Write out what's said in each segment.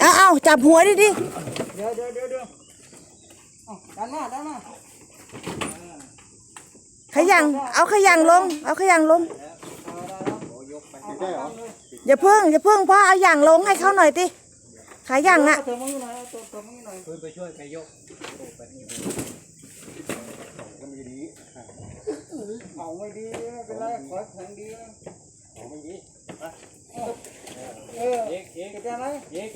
เอาเอาจับหัวดิดิเดี๋ยวเดี๋ยวเดี๋ยวเดี๋ยวเอาดันมาดันมาขยัง เอาขยังลง เอาขยังลง อย่าเพิ่งอย่าเพิ่งพ่อเอาอย่างลงให้เขาหน่อยดิขายังอะเติมมือหน่อยเติมเติมมือหน่อยช่วยไปช่วยใครยกไม่ดีเอาไม่ดีไม่เป็นไร ขอแข็งดีนะเอาไม่ดีเออเอกเอกปิดได้ไหมเอก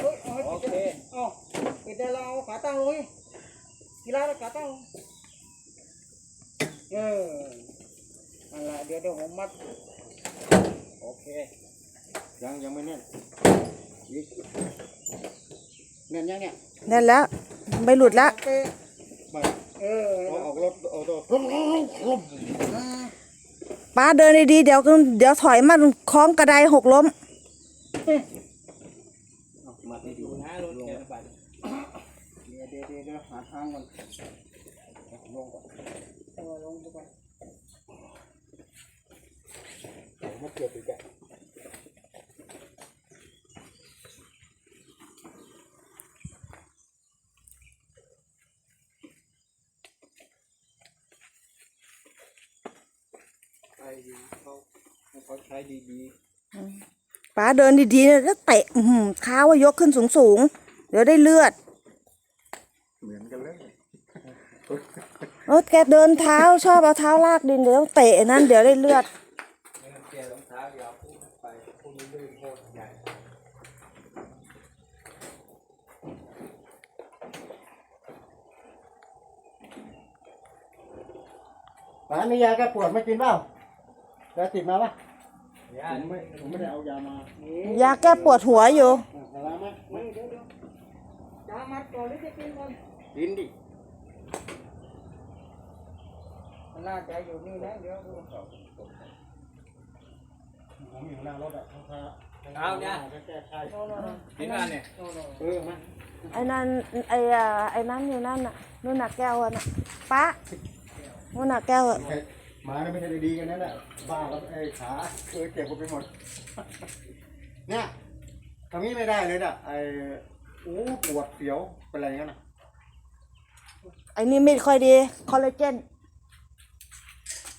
เฮ้ยเอาโอปิดเคได้เอาปิดได้แล้วเอาขาตั้งลงกีฬาขาตั้งลงเออนั่นแหละเดี๋ยวเดี๋ยวผมมัด โอเค ยังยังไม่แน่นอีกเน่นยังเนี่ยนั่นแล้ว ไม่หลุดแล้วเป๊ะมาเออเอาออกรถเอาตัว ป้าเดินดีๆเดี๋ยวเดี๋ยวถอยมาคล้องกระไดหกล้มมาที่ดูนะรถแกไปเดี๋ยวเดี๋ยวเดี๋ยวหาทางก่อนลงก่อนลงก่อนมาเกือบอีกแก ดีเขาให้เขาใช้ดีป้าเดินดีๆเนี่ยแล้วเตะอื้อหือเท้าว่ายกขึ้นสูงๆเดี๋ยวได้เลือดเหมือนกันเลยโอ้แกเดินเท้าชอบเอาเท้าลากดินเดี๋ยวต้องเตะนั่นเดี๋ยวได้เลือดแกรองเท้ายาวพุ่งไปพุ่งลื่นโคตรใหญ่ๆป๋ามียาแก้ปวดไม่กินเปล่า แล้วติดมาปะย่าผมไม่ผมไม่ได้เอายามายาแก้ปวดหัวอยู่อะไรมาเดี๋ยวเดี๋ยวจามัดก่อนหรือจะกินก่อนดินดิมันน่าจะอยู่นี่นะเดี๋ยวดูผมอยู่หน้ารถอะเขาพาเอาเนี่ยแก้ไขโน่นโน่นดินนั่นเนี่ยโน่นโน่นเออมาไอ้นั่นไอ้อ่าไอ้นั่นอยู่นั่นน่ะนู่นน่ะแก้วอะน่ะป้านู่นน่ะแก้วอะห มาไม่ใช่ดีกันนั่นแหละบ้าแล้วไอ้ขาเออเจ็บไปหมด เนี่ยทำนี้ไม่ได้เลยอะไอ้โอ้ปวดเสียวเป็นอะไรงั้นอะไอ้นี่ไม่ค่อยดี คอลลาเจน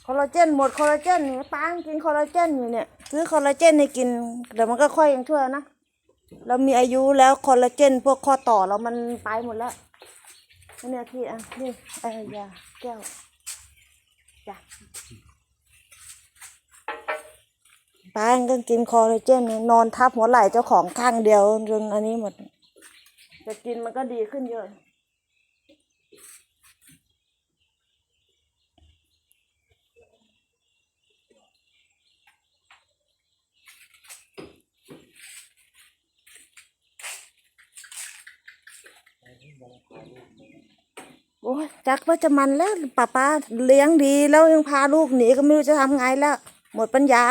คอลลาเจนหมดคอลลาเจนนี่ป้ากินคอลลาเจนอยู่เนี่ย ซื้อคอลลาเจนให้กินเดี๋ยวมันก็ค่อยยังชั่วนะ เรามีอายุแล้วคอลลาเจน พวกข้อต่อเรามันไปหมดแล้วนี่เนี่ยที่อะนี่ไอ้ยาแก้ว จ้ะป้าก็กินคอลลาเจนนอนทับหัวไหล่เจ้าของข้างเดียวจนอันนี้หมดจะกินมันก็ดีขึ้นเยอะ โอ้ยจักว่าจะมันแล้วป้าป้าเลี้ยงดีแล้วยังพาลูกหนีก็ไม่รู้จะทำไงแล้ว หมดปัญญา